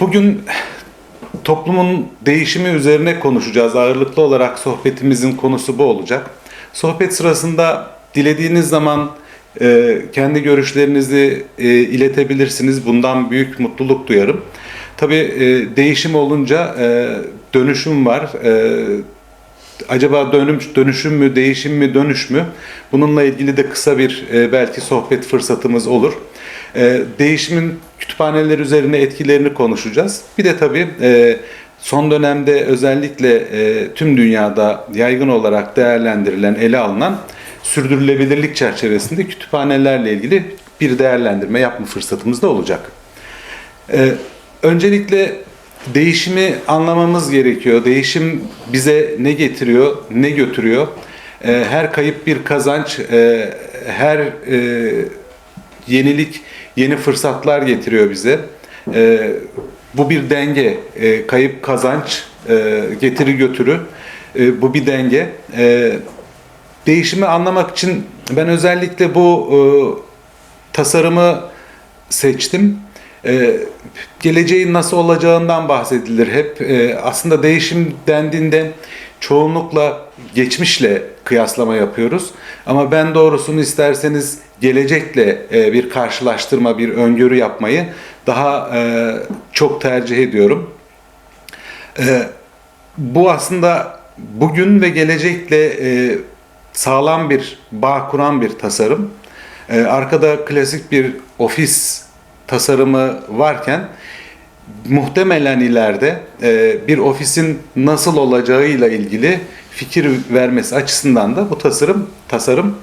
Bugün toplumun değişimi üzerine konuşacağız. Ağırlıklı olarak sohbetimizin konusu bu olacak. Sohbet sırasında dilediğiniz zaman e, kendi görüşlerinizi e, iletebilirsiniz. Bundan büyük mutluluk duyarım. Tabii e, değişim olunca e, dönüşüm var. E, acaba dönüm, dönüşüm mü, değişim mi, dönüş mü? Bununla ilgili de kısa bir e, belki sohbet fırsatımız olur. E, değişimin kütüphaneler üzerine etkilerini konuşacağız. Bir de tabii e, son dönemde özellikle e, tüm dünyada yaygın olarak değerlendirilen, ele alınan sürdürülebilirlik çerçevesinde kütüphanelerle ilgili bir değerlendirme yapma fırsatımız da olacak. Ee, öncelikle değişimi anlamamız gerekiyor. Değişim bize ne getiriyor, ne götürüyor? Ee, her kayıp bir kazanç, e, her e, yenilik yeni fırsatlar getiriyor bize. Ee, bu bir denge, e, kayıp kazanç, e, getiri götürü. E, bu bir denge. E, değişimi anlamak için ben özellikle bu e, tasarımı seçtim. E, geleceğin nasıl olacağından bahsedilir hep. E, aslında değişim dendiğinde çoğunlukla geçmişle kıyaslama yapıyoruz. Ama ben doğrusunu isterseniz gelecekle e, bir karşılaştırma, bir öngörü yapmayı daha e, çok tercih ediyorum. E, bu aslında bugün ve gelecekle e, sağlam bir bağ kuran bir tasarım. E, arkada klasik bir ofis tasarımı varken muhtemelen ileride e, bir ofisin nasıl olacağıyla ilgili fikir vermesi açısından da bu tasarım tasarım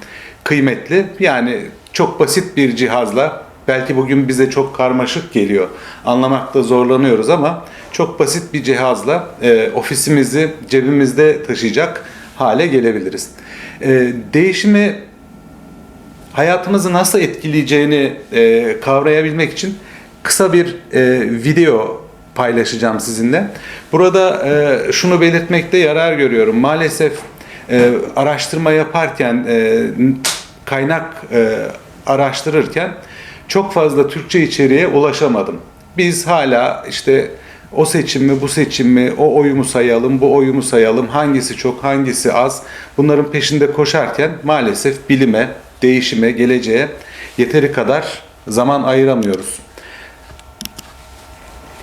kıymetli. Yani çok basit bir cihazla belki bugün bize çok karmaşık geliyor. Anlamakta zorlanıyoruz ama çok basit bir cihazla e, ofisimizi cebimizde taşıyacak hale gelebiliriz. E, değişimi hayatımızı nasıl etkileyeceğini e, kavrayabilmek için kısa bir e, video paylaşacağım sizinle. Burada e, şunu belirtmekte yarar görüyorum. Maalesef e, araştırma yaparken, e, kaynak e, araştırırken çok fazla Türkçe içeriğe ulaşamadım. Biz hala işte o seçim mi, bu seçim mi, o oyumu sayalım, bu oyumu sayalım, hangisi çok, hangisi az. Bunların peşinde koşarken maalesef bilime, değişime, geleceğe yeteri kadar zaman ayıramıyoruz.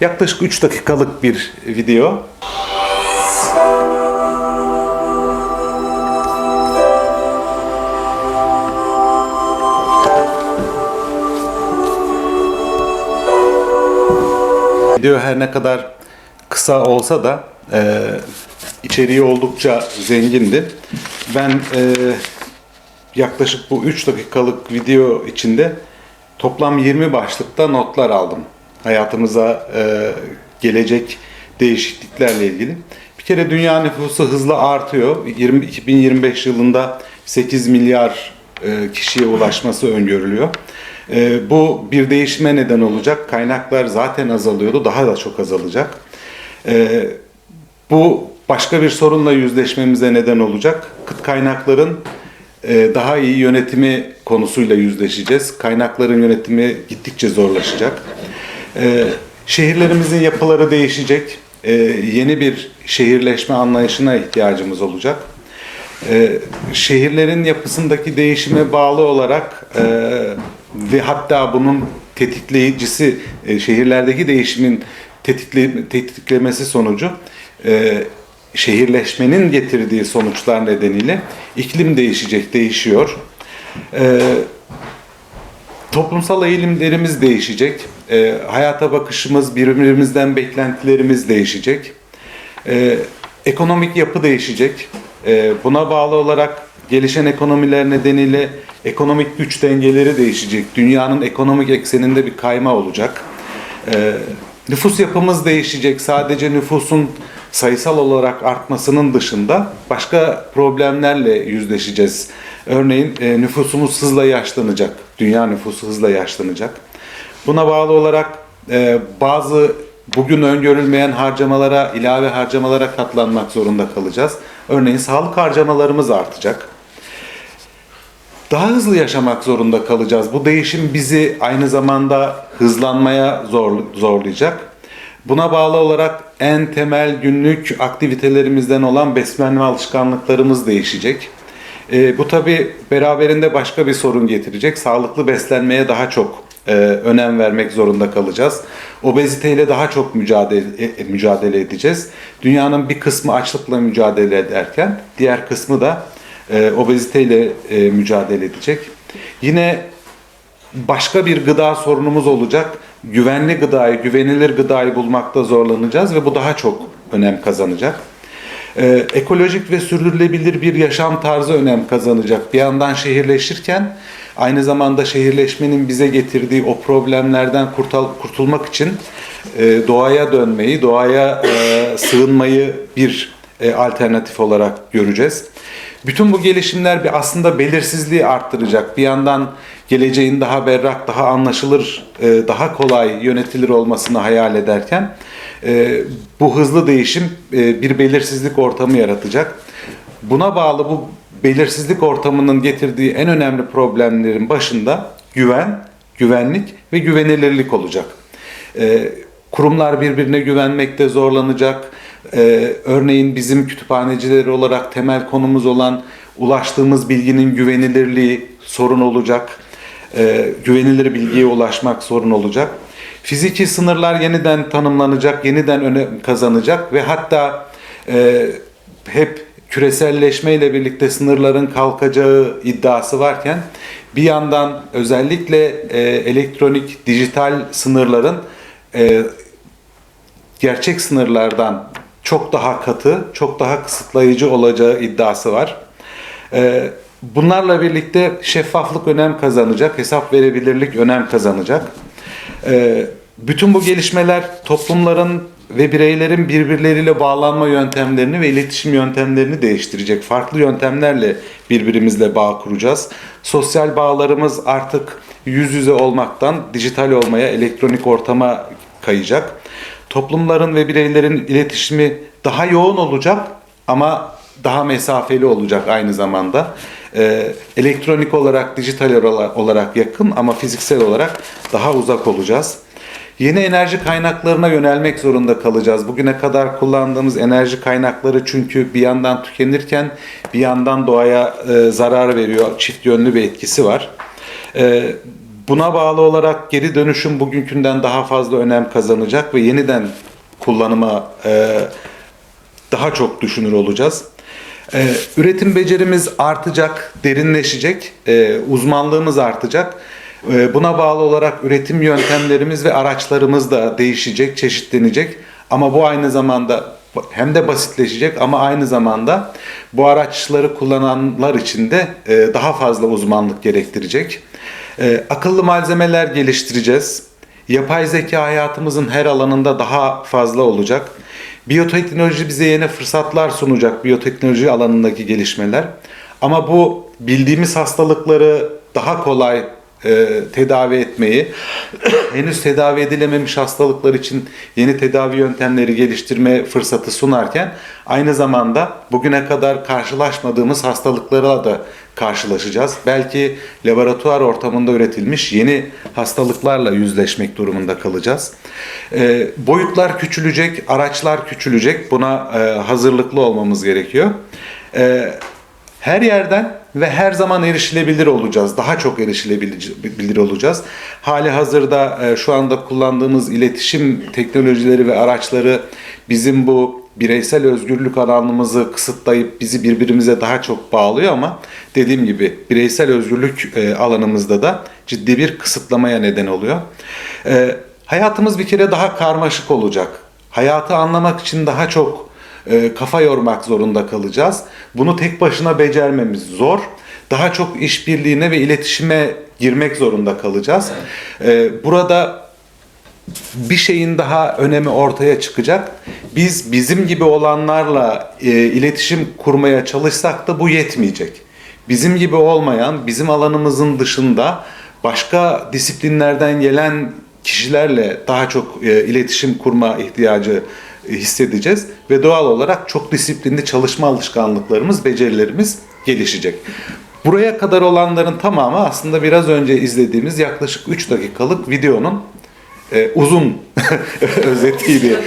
Yaklaşık 3 dakikalık bir video. Video her ne kadar kısa olsa da e, içeriği oldukça zengindi. Ben e, yaklaşık bu 3 dakikalık video içinde toplam 20 başlıkta notlar aldım. Hayatımıza e, gelecek değişikliklerle ilgili. Bir kere dünya nüfusu hızla artıyor. 20, 2025 yılında 8 milyar e, kişiye ulaşması öngörülüyor. E, bu bir değişime neden olacak. Kaynaklar zaten azalıyordu, daha da çok azalacak. E, bu başka bir sorunla yüzleşmemize neden olacak. Kıt kaynakların e, daha iyi yönetimi konusuyla yüzleşeceğiz. Kaynakların yönetimi gittikçe zorlaşacak. E, şehirlerimizin yapıları değişecek. E, yeni bir şehirleşme anlayışına ihtiyacımız olacak. E, şehirlerin yapısındaki değişime bağlı olarak e, ve hatta bunun tetikleyicisi e, şehirlerdeki değişimin tetikle, tetiklemesi sonucu e, şehirleşmenin getirdiği sonuçlar nedeniyle iklim değişecek, değişiyor. E, toplumsal eğilimlerimiz değişecek. E, hayata bakışımız, birbirimizden beklentilerimiz değişecek. E, ekonomik yapı değişecek. E, buna bağlı olarak gelişen ekonomiler nedeniyle ekonomik güç dengeleri değişecek. Dünyanın ekonomik ekseninde bir kayma olacak. E, nüfus yapımız değişecek. Sadece nüfusun sayısal olarak artmasının dışında başka problemlerle yüzleşeceğiz. Örneğin e, nüfusumuz hızla yaşlanacak. Dünya nüfusu hızla yaşlanacak. Buna bağlı olarak e, bazı bugün öngörülmeyen harcamalara, ilave harcamalara katlanmak zorunda kalacağız. Örneğin sağlık harcamalarımız artacak. Daha hızlı yaşamak zorunda kalacağız. Bu değişim bizi aynı zamanda hızlanmaya zor, zorlayacak. Buna bağlı olarak en temel günlük aktivitelerimizden olan beslenme alışkanlıklarımız değişecek. E, bu tabi beraberinde başka bir sorun getirecek. Sağlıklı beslenmeye daha çok e, önem vermek zorunda kalacağız. Obeziteyle daha çok mücadele, e, mücadele edeceğiz. Dünyanın bir kısmı açlıkla mücadele ederken diğer kısmı da e, obeziteyle e, mücadele edecek. Yine başka bir gıda sorunumuz olacak. Güvenli gıdayı, güvenilir gıdayı bulmakta zorlanacağız ve bu daha çok önem kazanacak. Ee, ekolojik ve sürdürülebilir bir yaşam tarzı önem kazanacak. Bir yandan şehirleşirken aynı zamanda şehirleşmenin bize getirdiği o problemlerden kurtul kurtulmak için e, doğaya dönmeyi, doğaya e, sığınmayı bir e, alternatif olarak göreceğiz. Bütün bu gelişimler bir aslında belirsizliği arttıracak. Bir yandan geleceğin daha berrak, daha anlaşılır, e, daha kolay yönetilir olmasını hayal ederken e, bu hızlı değişim e, bir belirsizlik ortamı yaratacak. Buna bağlı bu belirsizlik ortamının getirdiği en önemli problemlerin başında güven, güvenlik ve güvenilirlik olacak. Kurumlar birbirine güvenmekte zorlanacak. Ee, örneğin bizim kütüphanecileri olarak temel konumuz olan ulaştığımız bilginin güvenilirliği sorun olacak. Ee, güvenilir bilgiye ulaşmak sorun olacak. Fiziki sınırlar yeniden tanımlanacak, yeniden önem kazanacak ve hatta e, hep küreselleşmeyle birlikte sınırların kalkacağı iddiası varken bir yandan özellikle e, elektronik, dijital sınırların e, gerçek sınırlardan çok daha katı, çok daha kısıtlayıcı olacağı iddiası var. Ee, bunlarla birlikte şeffaflık önem kazanacak, hesap verebilirlik önem kazanacak. Ee, bütün bu gelişmeler toplumların ve bireylerin birbirleriyle bağlanma yöntemlerini ve iletişim yöntemlerini değiştirecek. Farklı yöntemlerle birbirimizle bağ kuracağız. Sosyal bağlarımız artık yüz yüze olmaktan dijital olmaya, elektronik ortama kayacak toplumların ve bireylerin iletişimi daha yoğun olacak ama daha mesafeli olacak aynı zamanda. Ee, elektronik olarak, dijital olarak yakın ama fiziksel olarak daha uzak olacağız. Yeni enerji kaynaklarına yönelmek zorunda kalacağız. Bugüne kadar kullandığımız enerji kaynakları çünkü bir yandan tükenirken bir yandan doğaya e, zarar veriyor. Çift yönlü bir etkisi var. E, Buna bağlı olarak geri dönüşüm bugünkünden daha fazla önem kazanacak ve yeniden kullanıma e, daha çok düşünür olacağız. E, üretim becerimiz artacak, derinleşecek, e, uzmanlığımız artacak. E, buna bağlı olarak üretim yöntemlerimiz ve araçlarımız da değişecek, çeşitlenecek. Ama bu aynı zamanda hem de basitleşecek ama aynı zamanda bu araçları kullananlar için de e, daha fazla uzmanlık gerektirecek. E, akıllı malzemeler geliştireceğiz. Yapay zeka hayatımızın her alanında daha fazla olacak. Biyoteknoloji bize yeni fırsatlar sunacak biyoteknoloji alanındaki gelişmeler. Ama bu bildiğimiz hastalıkları daha kolay e, tedavi etmeyi, henüz tedavi edilememiş hastalıklar için yeni tedavi yöntemleri geliştirme fırsatı sunarken aynı zamanda bugüne kadar karşılaşmadığımız hastalıklara da karşılaşacağız. Belki laboratuvar ortamında üretilmiş yeni hastalıklarla yüzleşmek durumunda kalacağız. E, boyutlar küçülecek, araçlar küçülecek. Buna e, hazırlıklı olmamız gerekiyor. E, her yerden ve her zaman erişilebilir olacağız. Daha çok erişilebilir olacağız. Hali hazırda e, şu anda kullandığımız iletişim teknolojileri ve araçları bizim bu bireysel özgürlük alanımızı kısıtlayıp bizi birbirimize daha çok bağlıyor ama dediğim gibi bireysel özgürlük e, alanımızda da ciddi bir kısıtlamaya neden oluyor. E, hayatımız bir kere daha karmaşık olacak. Hayatı anlamak için daha çok e, kafa yormak zorunda kalacağız. Bunu tek başına becermemiz zor. Daha çok işbirliğine ve iletişime girmek zorunda kalacağız. E, burada bir şeyin daha önemi ortaya çıkacak. Biz bizim gibi olanlarla e, iletişim kurmaya çalışsak da bu yetmeyecek. Bizim gibi olmayan, bizim alanımızın dışında başka disiplinlerden gelen kişilerle daha çok e, iletişim kurma ihtiyacı hissedeceğiz ve doğal olarak çok disiplinli çalışma alışkanlıklarımız, becerilerimiz gelişecek. Buraya kadar olanların tamamı aslında biraz önce izlediğimiz yaklaşık 3 dakikalık videonun e, uzun özetiydi.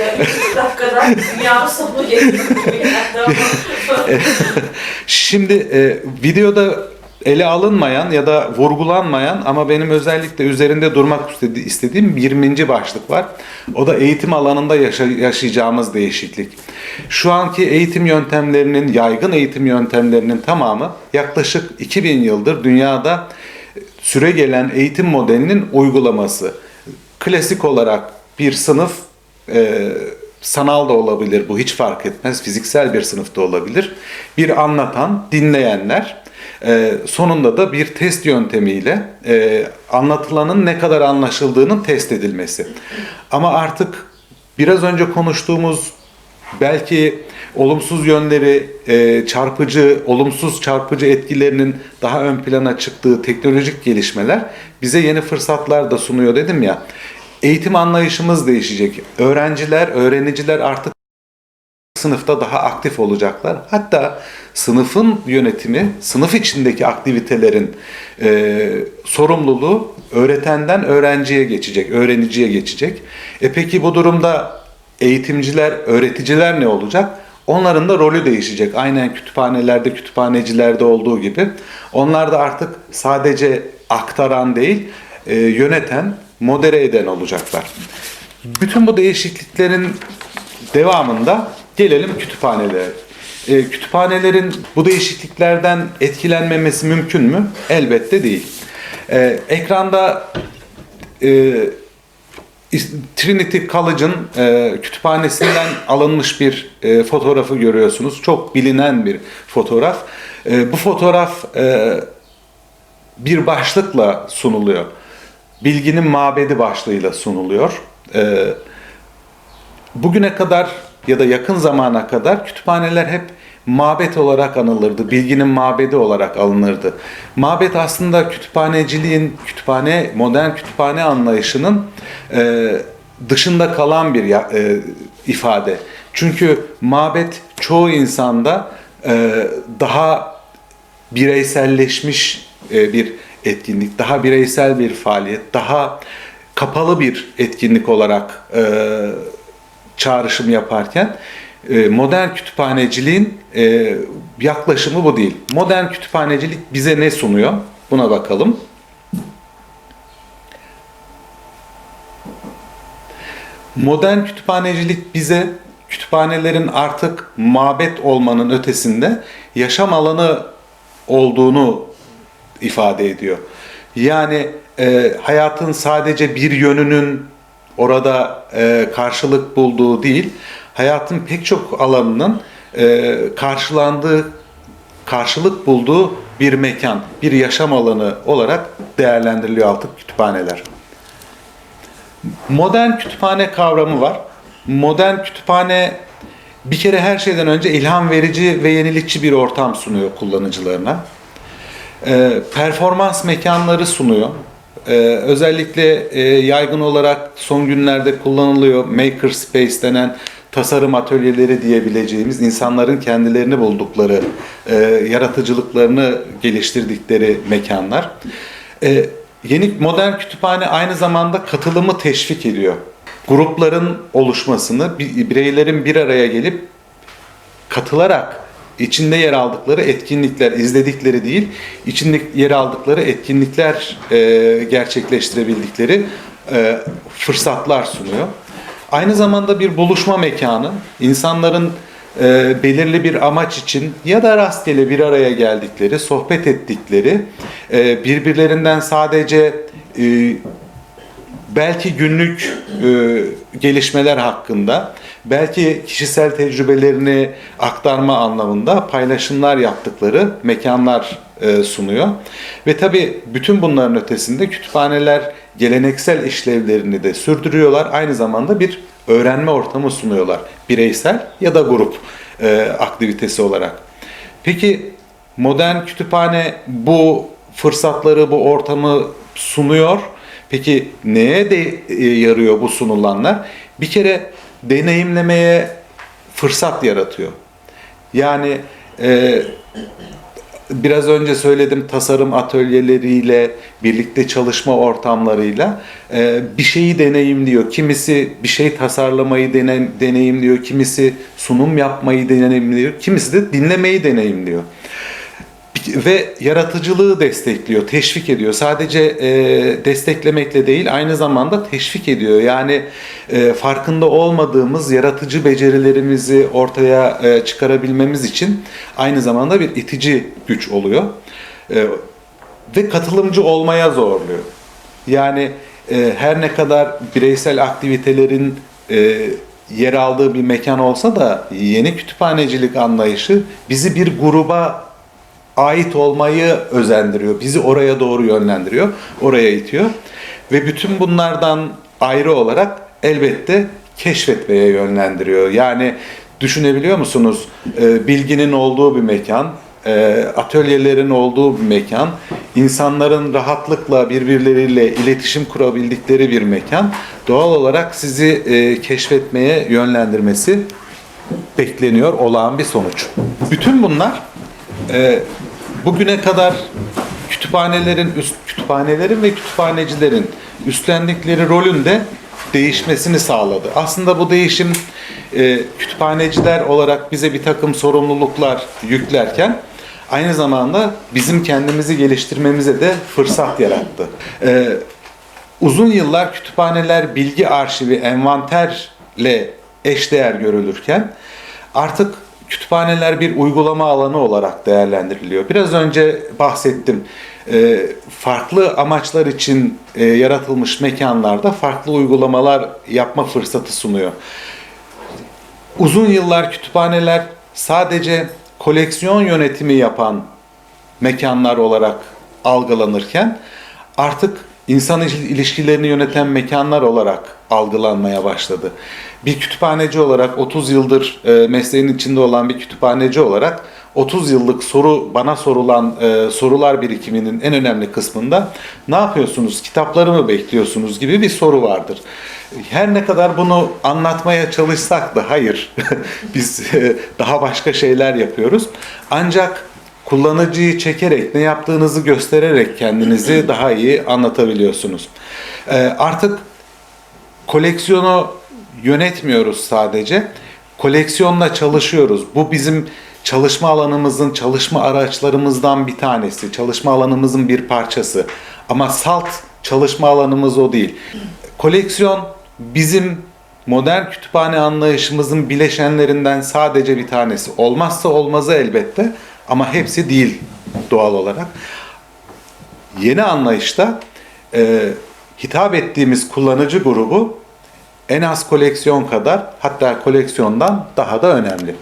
Şimdi e, videoda ele alınmayan ya da vurgulanmayan ama benim özellikle üzerinde durmak istedi- istediğim 20. başlık var. O da eğitim alanında yaşa- yaşayacağımız değişiklik. Şu anki eğitim yöntemlerinin, yaygın eğitim yöntemlerinin tamamı yaklaşık 2000 yıldır dünyada süre gelen eğitim modelinin uygulaması. Klasik olarak bir sınıf e, sanal da olabilir bu hiç fark etmez. Fiziksel bir sınıfta olabilir. Bir anlatan, dinleyenler e, sonunda da bir test yöntemiyle e, anlatılanın ne kadar anlaşıldığının test edilmesi. Ama artık biraz önce konuştuğumuz belki olumsuz yönleri, e, çarpıcı, olumsuz çarpıcı etkilerinin daha ön plana çıktığı teknolojik gelişmeler bize yeni fırsatlar da sunuyor dedim ya. Eğitim anlayışımız değişecek. Öğrenciler, öğreniciler artık sınıfta daha aktif olacaklar. Hatta sınıfın yönetimi, sınıf içindeki aktivitelerin e, sorumluluğu öğretenden öğrenciye geçecek, öğreniciye geçecek. E peki bu durumda eğitimciler, öğreticiler ne olacak? Onların da rolü değişecek. Aynen kütüphanelerde, kütüphanecilerde olduğu gibi. Onlar da artık sadece aktaran değil, e, yöneten, modere eden olacaklar. Bütün bu değişikliklerin devamında gelelim kütüphanelere. E, kütüphanelerin bu değişikliklerden etkilenmemesi mümkün mü? Elbette değil. E, ekranda e, Trinity College'ın e, kütüphanesinden alınmış bir e, fotoğrafı görüyorsunuz. Çok bilinen bir fotoğraf. E, bu fotoğraf e, bir başlıkla sunuluyor. Bilginin mabedi başlığıyla sunuluyor. E, bugüne kadar ya da yakın zamana kadar kütüphaneler hep mabet olarak anılırdı. Bilginin mabedi olarak alınırdı. Mabet aslında kütüphaneciliğin, kütüphane, modern kütüphane anlayışının e, dışında kalan bir e, ifade. Çünkü mabet çoğu insanda e, daha bireyselleşmiş e, bir etkinlik, daha bireysel bir faaliyet, daha kapalı bir etkinlik olarak e, çağrışım yaparken e, modern kütüphaneciliğin e, yaklaşımı bu değil. Modern kütüphanecilik bize ne sunuyor? Buna bakalım. Modern kütüphanecilik bize kütüphanelerin artık mabet olmanın ötesinde yaşam alanı olduğunu ifade ediyor. Yani e, hayatın sadece bir yönünün orada e, karşılık bulduğu değil, hayatın pek çok alanının e, karşılandığı, karşılık bulduğu bir mekan, bir yaşam alanı olarak değerlendiriliyor artık kütüphaneler. Modern kütüphane kavramı var. Modern kütüphane bir kere her şeyden önce ilham verici ve yenilikçi bir ortam sunuyor kullanıcılarına. Ee, performans mekanları sunuyor. Ee, özellikle e, yaygın olarak son günlerde kullanılıyor maker space denen tasarım atölyeleri diyebileceğimiz insanların kendilerini buldukları, e, yaratıcılıklarını geliştirdikleri mekanlar. E, yeni modern kütüphane aynı zamanda katılımı teşvik ediyor. Grupların oluşmasını, bi- bireylerin bir araya gelip katılarak içinde yer aldıkları etkinlikler, izledikleri değil, içinde yer aldıkları etkinlikler e, gerçekleştirebildikleri e, fırsatlar sunuyor. Aynı zamanda bir buluşma mekanı, insanların e, belirli bir amaç için ya da rastgele bir araya geldikleri, sohbet ettikleri, e, birbirlerinden sadece e, belki günlük e, gelişmeler hakkında, belki kişisel tecrübelerini aktarma anlamında paylaşımlar yaptıkları mekanlar e, sunuyor. Ve tabii bütün bunların ötesinde kütüphaneler geleneksel işlevlerini de sürdürüyorlar. Aynı zamanda bir öğrenme ortamı sunuyorlar. Bireysel ya da grup e, aktivitesi olarak. Peki modern kütüphane bu fırsatları, bu ortamı sunuyor. Peki neye de e, yarıyor bu sunulanlar? Bir kere deneyimlemeye fırsat yaratıyor. Yani e, biraz önce söyledim tasarım atölyeleriyle, birlikte çalışma ortamlarıyla e, bir şeyi deneyimliyor. Kimisi bir şey tasarlamayı dene- deneyimliyor, kimisi sunum yapmayı deneyimliyor, kimisi de dinlemeyi deneyimliyor ve yaratıcılığı destekliyor, teşvik ediyor. Sadece e, desteklemekle değil, aynı zamanda teşvik ediyor. Yani e, farkında olmadığımız yaratıcı becerilerimizi ortaya e, çıkarabilmemiz için aynı zamanda bir itici güç oluyor. E, ve katılımcı olmaya zorluyor. Yani e, her ne kadar bireysel aktivitelerin e, yer aldığı bir mekan olsa da yeni kütüphanecilik anlayışı bizi bir gruba ait olmayı özendiriyor. Bizi oraya doğru yönlendiriyor, oraya itiyor. Ve bütün bunlardan ayrı olarak elbette keşfetmeye yönlendiriyor. Yani düşünebiliyor musunuz? Ee, bilginin olduğu bir mekan, e, atölyelerin olduğu bir mekan, insanların rahatlıkla birbirleriyle iletişim kurabildikleri bir mekan doğal olarak sizi e, keşfetmeye yönlendirmesi bekleniyor olağan bir sonuç. Bütün bunlar e, bugüne kadar kütüphanelerin üst kütüphanelerin ve kütüphanecilerin üstlendikleri rolün de değişmesini sağladı. Aslında bu değişim e, kütüphaneciler olarak bize bir takım sorumluluklar yüklerken aynı zamanda bizim kendimizi geliştirmemize de fırsat yarattı. E, uzun yıllar kütüphaneler bilgi arşivi, envanterle eşdeğer görülürken artık kütüphaneler bir uygulama alanı olarak değerlendiriliyor. Biraz önce bahsettim. Ee, farklı amaçlar için e, yaratılmış mekanlarda farklı uygulamalar yapma fırsatı sunuyor. Uzun yıllar kütüphaneler sadece koleksiyon yönetimi yapan mekanlar olarak algılanırken artık insan il- ilişkilerini yöneten mekanlar olarak algılanmaya başladı. Bir kütüphaneci olarak 30 yıldır e, mesleğin içinde olan bir kütüphaneci olarak 30 yıllık soru bana sorulan e, sorular birikiminin en önemli kısmında ne yapıyorsunuz? Kitapları mı bekliyorsunuz gibi bir soru vardır. Her ne kadar bunu anlatmaya çalışsak da hayır. Biz e, daha başka şeyler yapıyoruz. Ancak kullanıcıyı çekerek, ne yaptığınızı göstererek kendinizi daha iyi anlatabiliyorsunuz. Ee, artık koleksiyonu yönetmiyoruz sadece. Koleksiyonla çalışıyoruz. Bu bizim çalışma alanımızın, çalışma araçlarımızdan bir tanesi. Çalışma alanımızın bir parçası. Ama salt çalışma alanımız o değil. Koleksiyon bizim modern kütüphane anlayışımızın bileşenlerinden sadece bir tanesi. Olmazsa olmazı elbette ama hepsi değil doğal olarak. Yeni anlayışta e, hitap ettiğimiz kullanıcı grubu en az koleksiyon kadar hatta koleksiyondan daha da önemli.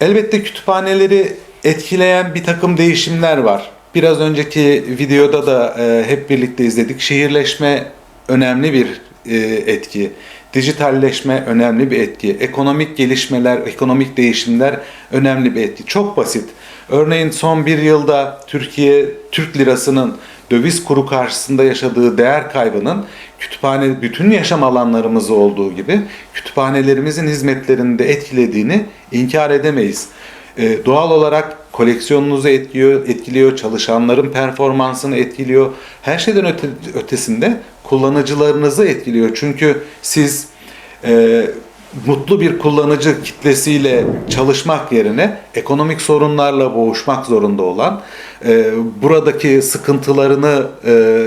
Elbette kütüphaneleri etkileyen bir takım değişimler var. Biraz önceki videoda da e, hep birlikte izledik. Şehirleşme önemli bir e, etki. Dijitalleşme önemli bir etki. Ekonomik gelişmeler, ekonomik değişimler önemli bir etki. Çok basit. Örneğin son bir yılda Türkiye, Türk lirasının döviz kuru karşısında yaşadığı değer kaybının kütüphane, bütün yaşam alanlarımızı olduğu gibi kütüphanelerimizin hizmetlerini de etkilediğini inkar edemeyiz. Ee, doğal olarak koleksiyonunuzu etkiliyor, etkiliyor, çalışanların performansını etkiliyor. Her şeyden öte, ötesinde kullanıcılarınızı etkiliyor. Çünkü siz e, mutlu bir kullanıcı kitlesiyle çalışmak yerine ekonomik sorunlarla boğuşmak zorunda olan, e, buradaki sıkıntılarını e,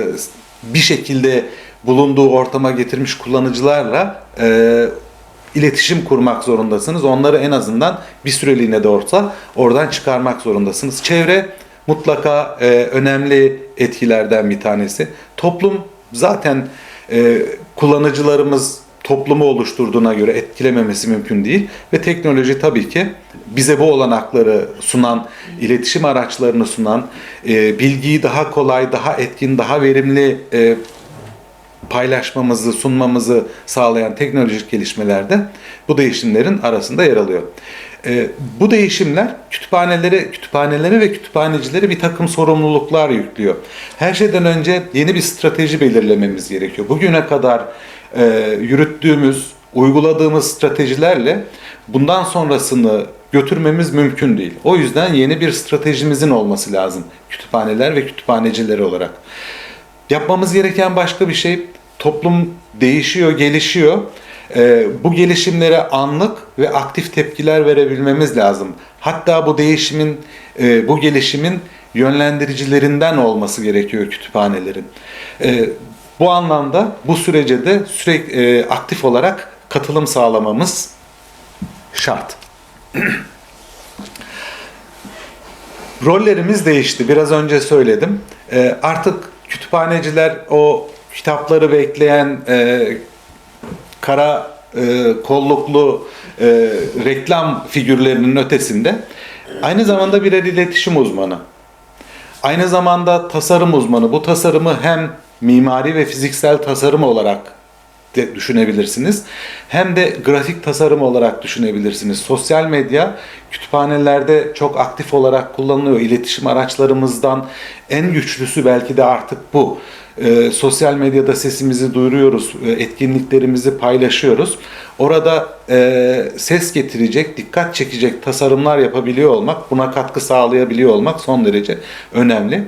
bir şekilde bulunduğu ortama getirmiş kullanıcılarla e, iletişim kurmak zorundasınız. Onları en azından bir süreliğine de olsa oradan çıkarmak zorundasınız. Çevre mutlaka e, önemli etkilerden bir tanesi. Toplum zaten e, kullanıcılarımız toplumu oluşturduğuna göre etkilememesi mümkün değil ve teknoloji tabii ki bize bu olanakları sunan, iletişim araçlarını sunan, e, bilgiyi daha kolay, daha etkin, daha verimli e, paylaşmamızı, sunmamızı sağlayan teknolojik gelişmelerde bu değişimlerin arasında yer alıyor. Ee, bu değişimler kütüphanelere, kütüphanelere ve kütüphanecilere bir takım sorumluluklar yüklüyor. Her şeyden önce yeni bir strateji belirlememiz gerekiyor. Bugüne kadar e, yürüttüğümüz, uyguladığımız stratejilerle bundan sonrasını götürmemiz mümkün değil. O yüzden yeni bir stratejimizin olması lazım kütüphaneler ve kütüphanecileri olarak. Yapmamız gereken başka bir şey toplum değişiyor, gelişiyor. Ee, bu gelişimlere anlık ve aktif tepkiler verebilmemiz lazım. Hatta bu değişimin, e, bu gelişimin yönlendiricilerinden olması gerekiyor kütüphanelerin. Ee, bu anlamda bu sürece de sürekli e, aktif olarak katılım sağlamamız şart. Rollerimiz değişti. Biraz önce söyledim. Ee, artık kütüphaneciler o kitapları bekleyen e, kara e, kolluklu e, reklam figürlerinin ötesinde aynı zamanda birer iletişim uzmanı. Aynı zamanda tasarım uzmanı. Bu tasarımı hem mimari ve fiziksel tasarım olarak de düşünebilirsiniz. Hem de grafik tasarım olarak düşünebilirsiniz. Sosyal medya kütüphanelerde çok aktif olarak kullanılıyor. İletişim araçlarımızdan en güçlüsü belki de artık bu. Ee, sosyal medyada sesimizi duyuruyoruz, e, etkinliklerimizi paylaşıyoruz. Orada e, ses getirecek, dikkat çekecek tasarımlar yapabiliyor olmak, buna katkı sağlayabiliyor olmak son derece önemli.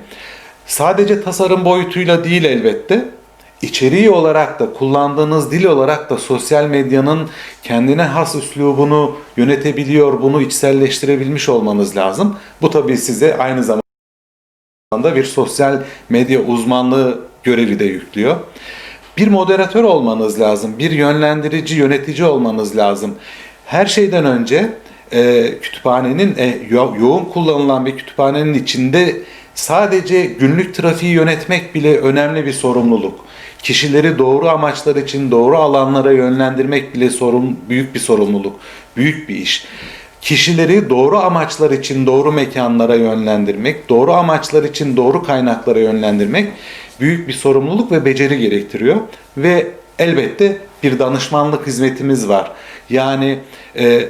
Sadece tasarım boyutuyla değil elbette, içeriği olarak da kullandığınız dil olarak da sosyal medyanın kendine has üslubunu yönetebiliyor, bunu içselleştirebilmiş olmanız lazım. Bu tabii size aynı zamanda bir sosyal medya uzmanlığı görevi de yüklüyor. Bir moderatör olmanız lazım, bir yönlendirici, yönetici olmanız lazım. Her şeyden önce e, kütüphanenin e, yo- yoğun kullanılan bir kütüphanenin içinde sadece günlük trafiği yönetmek bile önemli bir sorumluluk. Kişileri doğru amaçlar için doğru alanlara yönlendirmek bile sorun büyük bir sorumluluk, büyük bir iş. Kişileri doğru amaçlar için doğru mekanlara yönlendirmek, doğru amaçlar için doğru kaynaklara yönlendirmek büyük bir sorumluluk ve beceri gerektiriyor. Ve elbette bir danışmanlık hizmetimiz var. Yani e,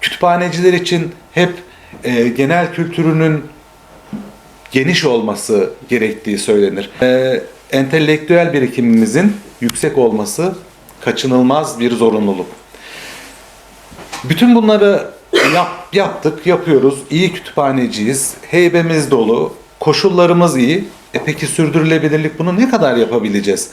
kütüphaneciler için hep e, genel kültürünün geniş olması gerektiği söylenir. E, entelektüel birikimimizin yüksek olması kaçınılmaz bir zorunluluk. Bütün bunları yap, yaptık, yapıyoruz. İyi kütüphaneciyiz. Heybemiz dolu. Koşullarımız iyi. E peki sürdürülebilirlik bunu ne kadar yapabileceğiz?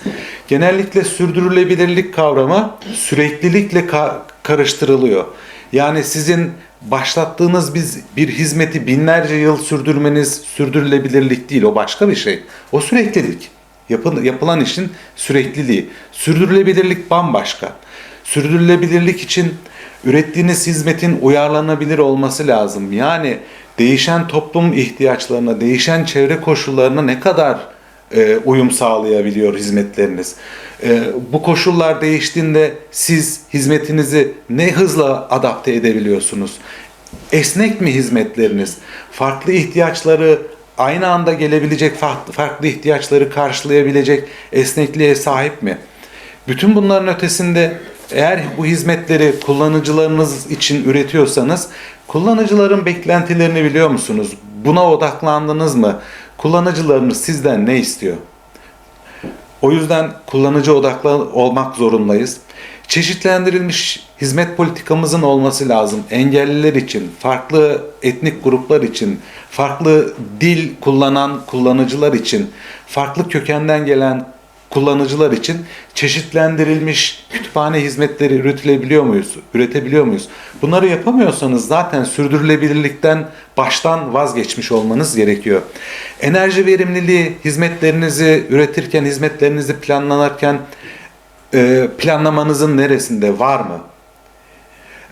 Genellikle sürdürülebilirlik kavramı süreklilikle ka- karıştırılıyor. Yani sizin başlattığınız biz bir hizmeti binlerce yıl sürdürmeniz sürdürülebilirlik değil. O başka bir şey. O süreklilik. Yapın, yapılan işin sürekliliği. Sürdürülebilirlik bambaşka. Sürdürülebilirlik için ürettiğiniz hizmetin uyarlanabilir olması lazım. Yani değişen toplum ihtiyaçlarına, değişen çevre koşullarına ne kadar e, uyum sağlayabiliyor hizmetleriniz. E, bu koşullar değiştiğinde siz hizmetinizi ne hızla adapte edebiliyorsunuz? Esnek mi hizmetleriniz? Farklı ihtiyaçları aynı anda gelebilecek farklı ihtiyaçları karşılayabilecek esnekliğe sahip mi? Bütün bunların ötesinde eğer bu hizmetleri kullanıcılarınız için üretiyorsanız kullanıcıların beklentilerini biliyor musunuz? Buna odaklandınız mı? Kullanıcılarınız sizden ne istiyor? O yüzden kullanıcı odaklı olmak zorundayız. Çeşitlendirilmiş hizmet politikamızın olması lazım. Engelliler için, farklı etnik gruplar için, farklı dil kullanan kullanıcılar için, farklı kökenden gelen kullanıcılar için çeşitlendirilmiş kütüphane hizmetleri üretilebiliyor muyuz? Üretebiliyor muyuz? Bunları yapamıyorsanız zaten sürdürülebilirlikten baştan vazgeçmiş olmanız gerekiyor. Enerji verimliliği hizmetlerinizi üretirken, hizmetlerinizi planlanırken e, planlamanızın neresinde var mı?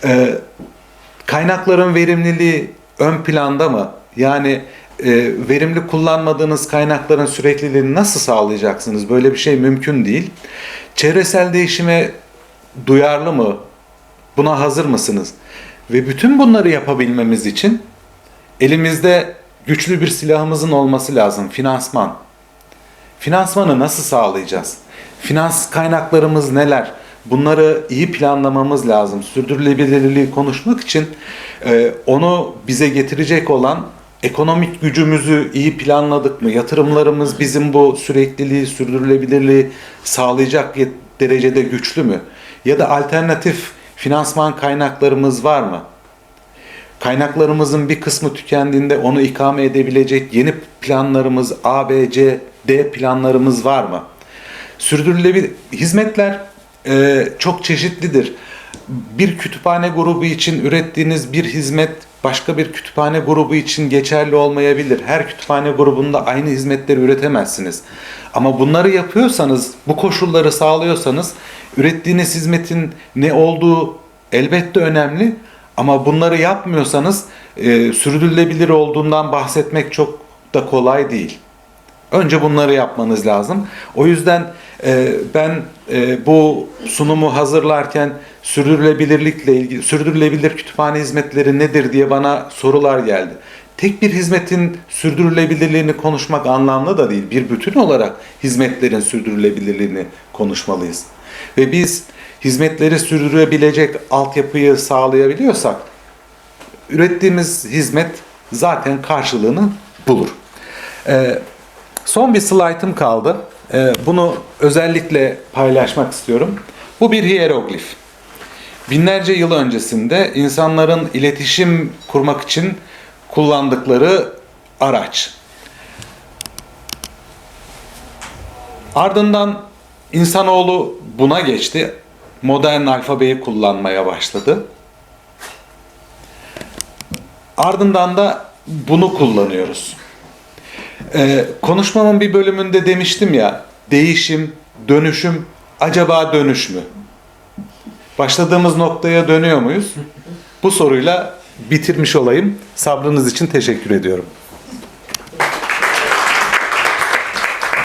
E, kaynakların verimliliği ön planda mı? Yani e, verimli kullanmadığınız kaynakların sürekliliğini nasıl sağlayacaksınız? Böyle bir şey mümkün değil. Çevresel değişime duyarlı mı? Buna hazır mısınız? Ve bütün bunları yapabilmemiz için elimizde güçlü bir silahımızın olması lazım. Finansman. Finansmanı nasıl sağlayacağız? Finans kaynaklarımız neler? Bunları iyi planlamamız lazım. Sürdürülebilirliği konuşmak için e, onu bize getirecek olan ekonomik gücümüzü iyi planladık mı? Yatırımlarımız bizim bu sürekliliği, sürdürülebilirliği sağlayacak derecede güçlü mü? Ya da alternatif finansman kaynaklarımız var mı? kaynaklarımızın bir kısmı tükendiğinde onu ikame edebilecek yeni planlarımız A, B, C, D planlarımız var mı? Sürdürülebilir hizmetler e, çok çeşitlidir. Bir kütüphane grubu için ürettiğiniz bir hizmet başka bir kütüphane grubu için geçerli olmayabilir. Her kütüphane grubunda aynı hizmetleri üretemezsiniz. Ama bunları yapıyorsanız, bu koşulları sağlıyorsanız ürettiğiniz hizmetin ne olduğu elbette önemli ama bunları yapmıyorsanız e, sürdürülebilir olduğundan bahsetmek çok da kolay değil. Önce bunları yapmanız lazım. O yüzden ben e, bu sunumu hazırlarken sürdürülebilirlikle ilgili, sürdürülebilir kütüphane hizmetleri nedir diye bana sorular geldi. Tek bir hizmetin sürdürülebilirliğini konuşmak anlamlı da değil. Bir bütün olarak hizmetlerin sürdürülebilirliğini konuşmalıyız. Ve biz hizmetleri sürdürebilecek altyapıyı sağlayabiliyorsak ürettiğimiz hizmet zaten karşılığını bulur. Ee, son bir slaytım kaldı. Ee, bunu özellikle paylaşmak istiyorum. Bu bir hieroglif. Binlerce yıl öncesinde insanların iletişim kurmak için kullandıkları araç. Ardından insanoğlu buna geçti. Modern alfabeyi kullanmaya başladı. Ardından da bunu kullanıyoruz. Ee, konuşmamın bir bölümünde demiştim ya, değişim, dönüşüm, acaba dönüş mü? Başladığımız noktaya dönüyor muyuz? Bu soruyla bitirmiş olayım. Sabrınız için teşekkür ediyorum.